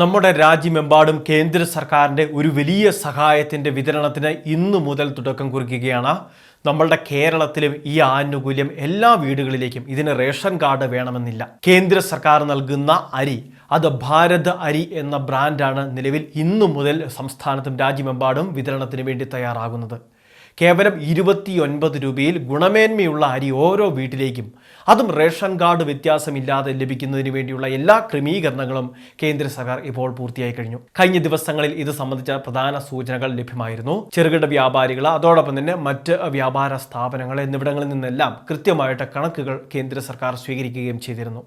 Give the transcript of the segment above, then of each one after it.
നമ്മുടെ രാജ്യമെമ്പാടും കേന്ദ്ര സർക്കാരിന്റെ ഒരു വലിയ സഹായത്തിന്റെ വിതരണത്തിന് ഇന്നു മുതൽ തുടക്കം കുറിക്കുകയാണ്. നമ്മളുടെ കേരളത്തിലും ഈ ആനുകൂല്യം എല്ലാ വീടുകളിലേക്കും ഇതിന് റേഷൻ കാർഡ് വേണമെന്നില്ല. കേന്ദ്ര സർക്കാർ നൽകുന്ന അരി അത് ഭാരത് അരി എന്ന ബ്രാൻഡാണ് നിലവിൽ ഇന്നു മുതൽ സംസ്ഥാനത്തും രാജ്യമെമ്പാടും വിതരണത്തിന് വേണ്ടി തയ്യാറാകുന്നത്. കേവലം ഇരുപത്തിയൊൻപത് രൂപയിൽ ഗുണമേന്മയുള്ള അരി ഓരോ വീട്ടിലേക്കും. അതും റേഷൻ കാർഡ് വ്യത്യാസമില്ലാതെ ലഭിക്കുന്നതിന് വേണ്ടിയുള്ള എല്ലാ ക്രമീകരണങ്ങളും കേന്ദ്ര സർക്കാർ ഇപ്പോൾ പൂർത്തിയായി കഴിഞ്ഞു. കഴിഞ്ഞ ദിവസങ്ങളിൽ ഇത് സംബന്ധിച്ച പ്രധാന സൂചനകൾ ലഭ്യമായിരുന്നു. ചെറുകിട വ്യാപാരികൾ അതോടൊപ്പം തന്നെ മറ്റ് വ്യാപാര സ്ഥാപനങ്ങൾ എന്നിവിടങ്ങളിൽ നിന്നെല്ലാം കൃത്യമായിട്ട് കണക്കുകൾ കേന്ദ്ര സർക്കാർ സ്വീകരിക്കുകയും ചെയ്തിരുന്നു.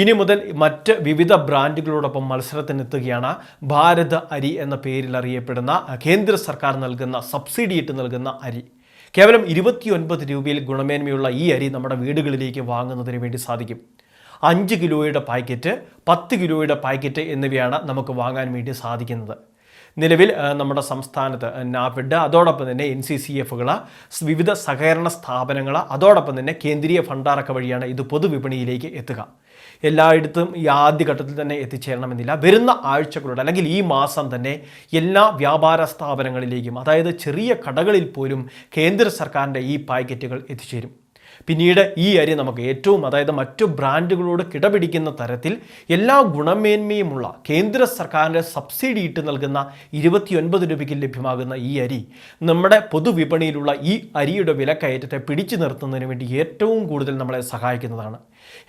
ഇനി മുതൽ മറ്റ് വിവിധ ബ്രാൻഡുകളോടൊപ്പം മത്സരത്തിനെത്തുകയാണ് ഭാരത് അരി എന്ന പേരിൽ അറിയപ്പെടുന്ന കേന്ദ്ര സർക്കാർ നൽകുന്ന സബ്സിഡി ഇട്ട് നൽകുന്ന അരി. കേവലം ഇരുപത്തിയൊൻപത് രൂപയിൽ ഗുണമേന്മയുള്ള ഈ അരി നമ്മുടെ വീടുകളിലേക്ക് വാങ്ങുന്നതിന് വേണ്ടി സാധിക്കും. അഞ്ച് കിലോയുടെ പാക്കറ്റ് പത്ത് കിലോയുടെ പാക്കറ്റ് എന്നിവയാണ് നമുക്ക് വാങ്ങാൻ വേണ്ടി സാധിക്കുന്നത്. നിലവിൽ നമ്മുടെ സംസ്ഥാനത്ത് നാഫെഡ് അതോടൊപ്പം തന്നെ എൻ സി സി എഫുകൾ വിവിധ സഹകരണ സ്ഥാപനങ്ങൾ അതോടൊപ്പം തന്നെ കേന്ദ്രീയ ഫണ്ടാറൊക്കെ വഴിയാണ് ഇത് പൊതുവിപണിയിലേക്ക് എത്തുക. എല്ലായിടത്തും ഈ ആദ്യഘട്ടത്തിൽ തന്നെ എത്തിച്ചേരണമെന്നില്ല. വരുന്ന ആഴ്ചകളുടെ അല്ലെങ്കിൽ ഈ മാസം തന്നെ എല്ലാ വ്യാപാര സ്ഥാപനങ്ങളിലേക്കും അതായത് ചെറിയ കടകളിൽ പോലും കേന്ദ്ര സർക്കാരിന്റെ ഈ പാക്കറ്റുകൾ എത്തിച്ചേരും. പിന്നീട് ഈ അരി നമുക്ക് ഏറ്റവും അതായത് മറ്റു ബ്രാൻഡുകളോട് കിടപിടിക്കുന്ന തരത്തിൽ എല്ലാ ഗുണമേന്മയുമുള്ള കേന്ദ്ര സർക്കാരിന്റെ സബ്സിഡി ഇട്ട് നൽകുന്ന ഇരുപത്തിയൊൻപത് രൂപയ്ക്ക് ലഭ്യമാകുന്ന ഈ അരി നമ്മുടെ പൊതുവിപണിയിലുള്ള ഈ അരിയുടെ വിലക്കയറ്റത്തെ പിടിച്ചു നിർത്തുന്നതിന് വേണ്ടി ഏറ്റവും കൂടുതൽ നമ്മളെ സഹായിക്കുന്നതാണ്.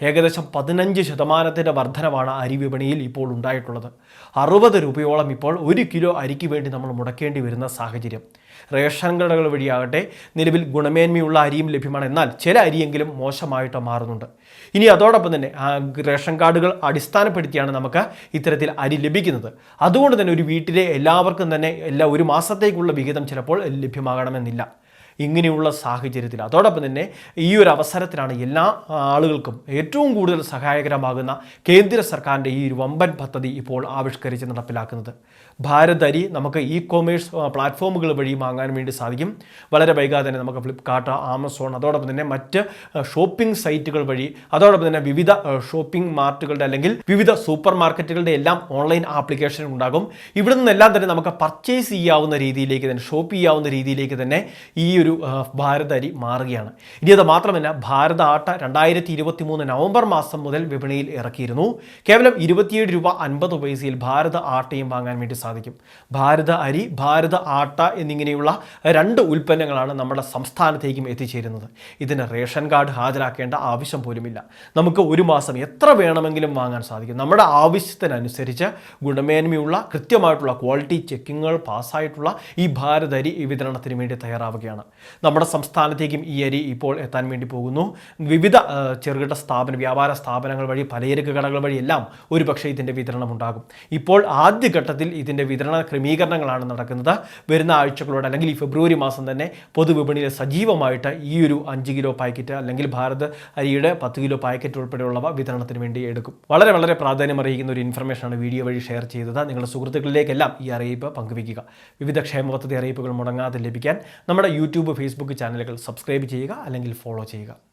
ഏകദേശം പതിനഞ്ച് ശതമാനത്തിന്റെ വർധനവാണ് അരി വിപണിയിൽ ഇപ്പോൾ ഉണ്ടായിട്ടുള്ളത്. അറുപത് രൂപയോളം ഇപ്പോൾ ഒരു കിലോ അരിക്ക് വേണ്ടി നമ്മൾ മുടക്കേണ്ടി വരുന്ന സാഹചര്യം. റേഷൻ കടകൾ വഴിയാകട്ടെ നിലവിൽ ഗുണമേന്മയുള്ള അരിയും ലഭ്യമാണ്. എന്നാൽ ചില അരിയെങ്കിലും മോശമായിട്ട് മാറുന്നുണ്ട്. ഇനി അതോടൊപ്പം തന്നെ റേഷൻ കാർഡുകൾ അടിസ്ഥാനപ്പെടുത്തിയാണ് നമുക്ക് ഇത്തരത്തിൽ അരി ലഭിക്കുന്നത്. അതുകൊണ്ട് തന്നെ ഒരു വീട്ടിലെ എല്ലാവർക്കും തന്നെ എല്ലാ ഒരു മാസത്തേക്കുള്ള വിഹിതം ചിലപ്പോൾ ലഭ്യമാകണമെന്നില്ല. ഇങ്ങനെയുള്ള സാഹചര്യത്തിൽ. അതോടൊപ്പം തന്നെ ഈ ഒരു അവസരത്തിലാണ് എല്ലാ ആളുകൾക്കും ഏറ്റവും കൂടുതൽ സഹായകരമാകുന്ന കേന്ദ്ര സർക്കാരിന്റെ ഈ ഒരു വമ്പൻ പദ്ധതി ഇപ്പോൾ ആവിഷ്കരിച്ച് നടപ്പിലാക്കുന്നത്. ഭാരത് അരി നമുക്ക് ഇ കോമേഴ്സ് പ്ലാറ്റ്ഫോമുകൾ വഴി വാങ്ങാൻ വേണ്ടി സാധിക്കും. വളരെ വൈകാതെ തന്നെ നമുക്ക് ഫ്ലിപ്കാർട്ട് ആമസോൺ അതോടൊപ്പം തന്നെ മറ്റ് ഷോപ്പിംഗ് സൈറ്റുകൾ വഴി അതോടൊപ്പം തന്നെ വിവിധ ഷോപ്പിംഗ് മാർട്ടുകളുടെ അല്ലെങ്കിൽ വിവിധ സൂപ്പർ മാർക്കറ്റുകളുടെ എല്ലാം ഓൺലൈൻ ആപ്ലിക്കേഷൻ ഉണ്ടാകും. ഇവിടെ നിന്നെല്ലാം തന്നെ നമുക്ക് പർച്ചേസ് ചെയ്യാവുന്ന രീതിയിലേക്ക് തന്നെ ഷോപ്പ് ചെയ്യാവുന്ന രീതിയിലേക്ക് തന്നെ ഈ ഒരു ഭാരത് അരി മാറുകയാണ്. ഇനി അത് മാത്രമല്ല ഭാരത ആട്ട രണ്ടായിരത്തി ഇരുപത്തി മൂന്ന് നവംബർ മാസം മുതൽ വിപണിയിൽ ഇറക്കിയിരുന്നു. കേവലം ഇരുപത്തിയേഴ് രൂപ അൻപത് പൈസയിൽ ഭാരത ആട്ടയും വാങ്ങാൻ വേണ്ടി ഭാരത അരി ഭാരത ആട്ട എന്നിങ്ങനെയുള്ള രണ്ട് ഉൽപ്പന്നങ്ങളാണ് നമ്മുടെ സംസ്ഥാനത്തേക്കും എത്തിച്ചേരുന്നത്. ഇതിന് റേഷൻ കാർഡ് ഹാജരാക്കേണ്ട ആവശ്യം പോലുമില്ല. നമുക്ക് ഒരു മാസം എത്ര വേണമെങ്കിലും വാങ്ങാൻ സാധിക്കും. നമ്മുടെ ആവശ്യത്തിനനുസരിച്ച് ഗുണമേന്മയുള്ള കൃത്യമായിട്ടുള്ള ക്വാളിറ്റി ചെക്കിങ്ങുകൾ പാസ്സായിട്ടുള്ള ഈ ഭാരത അരി വിതരണത്തിന് വേണ്ടി തയ്യാറാവുകയാണ്. നമ്മുടെ സംസ്ഥാനത്തേക്കും ഈ അരി ഇപ്പോൾ എത്താൻ വേണ്ടി പോകുന്നു. വിവിധ ചെറുകിട സ്ഥാപന വ്യാപാര സ്ഥാപനങ്ങൾ വഴി പലചരക്ക് കടകൾ വഴി എല്ലാം ഒരു പക്ഷേ ഇതിന്റെ വിതരണം ഉണ്ടാകും ഇപ്പോൾ ആദ്യഘട്ടത്തിൽ ഇതിന്റെ വിതരണ ക്രമീകരണങ്ങളാണ് നടക്കുന്നത്. വരുന്ന ആഴ്ചകളോട് അല്ലെങ്കിൽ ഈ ഫെബ്രുവരി മാസം തന്നെ പൊതുവിപണിയിൽ സജീവമായിട്ട് ഈ ഒരു അഞ്ച് കിലോ പാക്കറ്റ് അല്ലെങ്കിൽ ഭാരത് അരിയുടെ പത്ത് കിലോ പാക്കറ്റ് ഉൾപ്പെടെയുള്ളവ വിതരണത്തിന് വേണ്ടി എടുക്കും. വളരെ വളരെ പ്രാധാന്യം അറിയിക്കുന്ന ഒരു ഇൻഫർമേഷനാണ് വീഡിയോ വഴി ഷെയർ ചെയ്തത്. നിങ്ങളുടെ സുഹൃത്തുക്കളിലേക്കെല്ലാം ഈ അറിയിപ്പ് പങ്കുവയ്ക്കുക. വിവിധ ക്ഷേമ പദ്ധതി അറിയിപ്പുകൾ മുടങ്ങാതെ ലഭിക്കാൻ നമ്മുടെ യൂട്യൂബ് ഫേസ്ബുക്ക് ചാനലുകൾ സബ്സ്ക്രൈബ് ചെയ്യുക അല്ലെങ്കിൽ ഫോളോ ചെയ്യുക.